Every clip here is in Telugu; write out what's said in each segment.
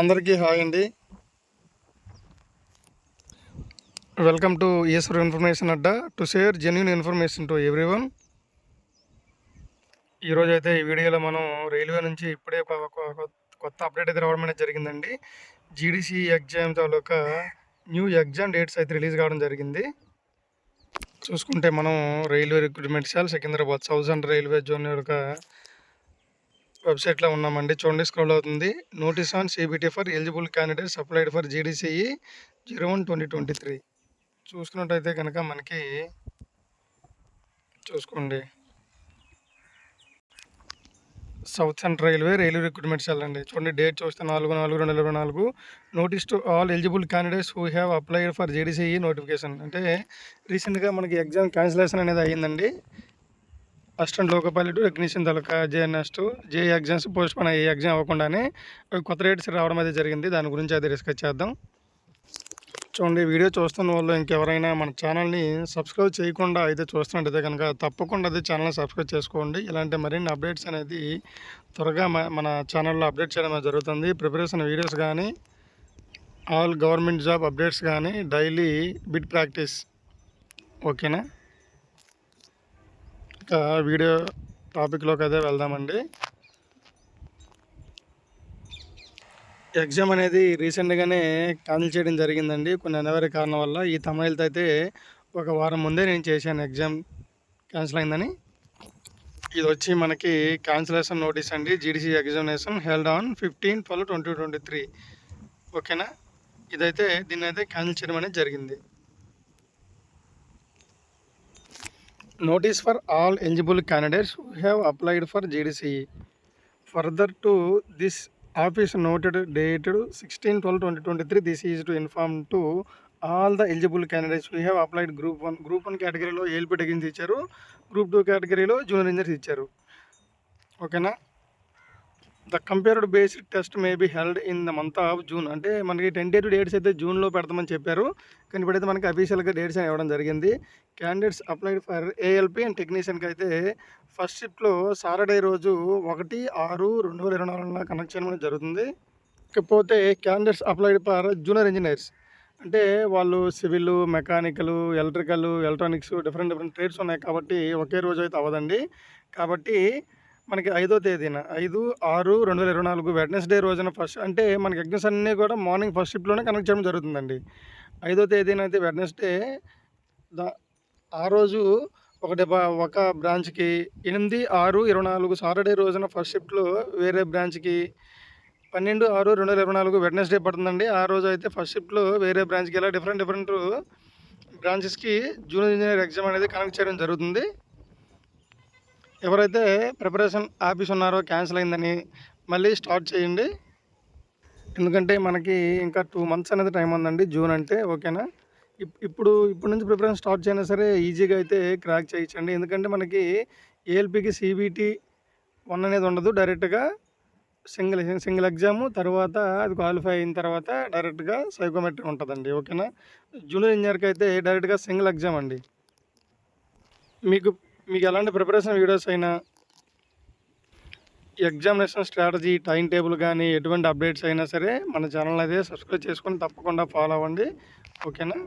అందరికీ హాయ్ అండి. Welcome to Eshwar information Adda to share genuine information to everyone ఈరోజు అయితే ఈ వీడియోలో మనం రైల్వే నుంచి ఇప్పుడే ఒక కొత్త అప్డేట్ అయితే రావడం అనేది జరిగిందండి. జీడీసీ ఎగ్జామ్ తాలూకా న్యూ ఎగ్జామ్ డేట్స్ అయితే రిలీజ్ కావడం జరిగింది. చూసుకుంటే మనం railway recruitment cell Secunderabad thousand railway zone యొక్క వెబ్సైట్లో ఉన్నామండి. చూడండి స్క్రోల్ అవుతుంది. Notice on CBT for eligible candidates applied for GDCE zero one twenty twenty three. చూసుకున్నట్టయితే కనుక మనకి చూసుకోండి. South central railway railway recruitment cell అండి. చూడండి డేట్ చూస్తే నాలుగు నాలుగు రెండు ఇరవై నాలుగు. Notice to all eligible candidates who have applied for JDCE notification. అంటే రీసెంట్గా మనకి ఎగ్జామ్ క్యాన్సిలేషన్ అనేది అయ్యిందండి. అసిస్టెంట్ లోకో పైలట్ టెక్నీషియన్ తలక JNS to J exams postpone అయ్యే ఎగ్జామ్ అవ్వకుండానే కొత్త రేట్స్ రావడం అయితే జరిగింది. దాని గురించి అయితే డిస్కస్ చేద్దాం. చూడండి వీడియో చూస్తున్న వాళ్ళు ఇంకెవరైనా మన ఛానల్ని సబ్స్క్రైబ్ చేయకుండా అయితే చూస్తున్నట్టయితే కనుక తప్పకుండా అయితే ఛానల్ని సబ్స్క్రైబ్ చేసుకోండి. ఇలాంటి మరిన్ని అప్డేట్స్ అనేది త్వరగా మన ఛానల్లో అప్డేట్ చేయడం జరుగుతుంది. ప్రిపరేషన్ వీడియోస్ కానీ ఆల్ గవర్నమెంట్ జాబ్ అప్డేట్స్ కానీ డైలీ బిట్ ప్రాక్టీస్. ఓకేనా? ఇక వీడియో టాపిక్లోకి అయితే వెళ్దామండి. ఎగ్జామ్ అనేది రీసెంట్గానే క్యాన్సిల్ చేయడం జరిగిందండి. కొన్ని అనివార్య కారణం వల్ల ఈ తమిళతో అయితే ఒక వారం ముందే నేను చేశాను ఎగ్జామ్ క్యాన్సిల్ అయిందని. ఇది వచ్చి మనకి క్యాన్సిలేషన్ నోటీస్ అండి. GDC examination held on fifteen twelve twenty twenty three. ఓకేనా? ఇదైతే దీన్ని అయితే క్యాన్సిల్ చేయడం అనేది జరిగింది. Notice for all eligible candidates who have applied for GDC further to this office noted dated sixteen twelve twenty twenty three this is to inform to all the eligible candidates we have applied group one group one కేటగిరీలో ఏల్పీ టెగిన్స్ ఇచ్చారు గ్రూప్ టూ కేటగిరీలో జూనియర్ ఇంజనీర్స్ ఇచ్చారు. ఓకేనా the compared basic test may be held in the month of June. అంటే మనకి టెంటేటివ్ డేట్స్ అయితే జూన్లో పెడతామని చెప్పారు. కానీ ఇప్పుడైతే మనకి అఫీషియల్గా డేట్స్ అని ఇవ్వడం జరిగింది. Candidates applied for ALP and టెక్నీషియన్కి అయితే ఫస్ట్ షిఫ్ట్లో సాటర్డే రోజు ఒకటి ఆరు రెండు వేల ఇరవై నాలుగున కనెక్ట్ చేయడం జరుగుతుంది. ఇకపోతే candidates applied for junior engineers అంటే వాళ్ళు civil mechanical electrical electronics different different trades ఉన్నాయి కాబట్టి ఒకే రోజు అయితే అవ్వదండి. కాబట్టి మనకి ఐదో తేదీన ఐదు ఆరు రెండు వేల ఇరవై నాలుగు వెడ్నెస్డే రోజున ఫస్ట్ అంటే మనకి ఎగ్జామ్స్ అన్నీ కూడా మార్నింగ్ ఫస్ట్ షిఫ్ట్లోనే కనెక్ట్ చేయడం జరుగుతుందండి. ఐదో తేదీన అయితే వెడ్నెస్డే దా ఆ రోజు ఒక డిపా ఒక బ్రాంచ్కి ఎనిమిది ఆరు ఇరవై నాలుగు సాటర్డే రోజున ఫస్ట్ షిఫ్ట్లో వేరే బ్రాంచ్కి పన్నెండు ఆరు రెండు వేల ఇరవై నాలుగు వెడ్నెస్డే పడుతుందండి. ఆ రోజు అయితే ఫస్ట్ షిఫ్ట్లో వేరే బ్రాంచ్కి ఇలా డిఫరెంట్ డిఫరెంట్ బ్రాంచెస్కి జూనియర్ ఇంజనీర్ ఎగ్జామ్ అనేది కనెక్ట్ చేయడం జరుగుతుంది. ఎవరైతే ప్రిపరేషన్ ఆఫీస్ ఉన్నారో క్యాన్సిల్ అయిందని మళ్ళీ స్టార్ట్ చేయండి. ఎందుకంటే మనకి ఇంకా టూ మంత్స్ అనేది టైం ఉందండి జూన్ అంటే ఓకేనా? ఇప్పుడు ఇప్పుడు నుంచి ప్రిపరేషన్ స్టార్ట్ చేయినా సరే ఈజీగా అయితే క్రాక్ చేయించండి. ఎందుకంటే మనకి ఏఎల్పికి సిబిటి వన్ అనేది ఉండదు డైరెక్ట్గా. సింగిల్ సింగిల్ ఎగ్జాము తర్వాత అది క్వాలిఫై అయిన తర్వాత డైరెక్ట్గా సైకోమెట్రిక్ ఉంటుందండి ఓకేనా? జూనియర్ ఇంజనీర్కి అయితే డైరెక్ట్గా సింగిల్ ఎగ్జామ్ అండి. మీకు మీకు ఎలాంటి ప్రిపరేషన్ వీడియోస్ అయినా ఎగ్జామినేషన్ స్ట్రాటజీ టైం టేబుల్ కానీ ఎటువంటి అప్డేట్స్ అయినా సరే మన ఛానల్ అయితే సబ్స్క్రైబ్ చేసుకొని తప్పకుండా ఫాలో అవ్వండి. ఓకేనా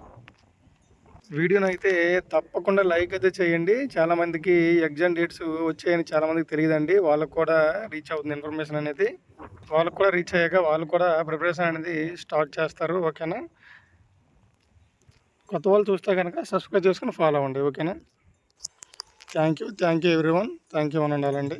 వీడియోని అయితే తప్పకుండా లైక్ అయితే చేయండి. చాలామందికి ఎగ్జామ్ డేట్స్ వచ్చాయని చాలామందికి తెలియదండి. వాళ్ళకు కూడా రీచ్ అవుతుంది ఇన్ఫర్మేషన్ అనేది. వాళ్ళకు కూడా రీచ్ అయ్యాక వాళ్ళు కూడా ప్రిపరేషన్ అనేది స్టార్ట్ చేస్తారు. ఓకేనా కొత్త వాళ్ళు చూస్తే కనుక సబ్స్క్రైబ్ చేసుకుని ఫాలో అవ్వండి. ఓకేనా thank you thank you everyone. Thank you అని ఉండాలండి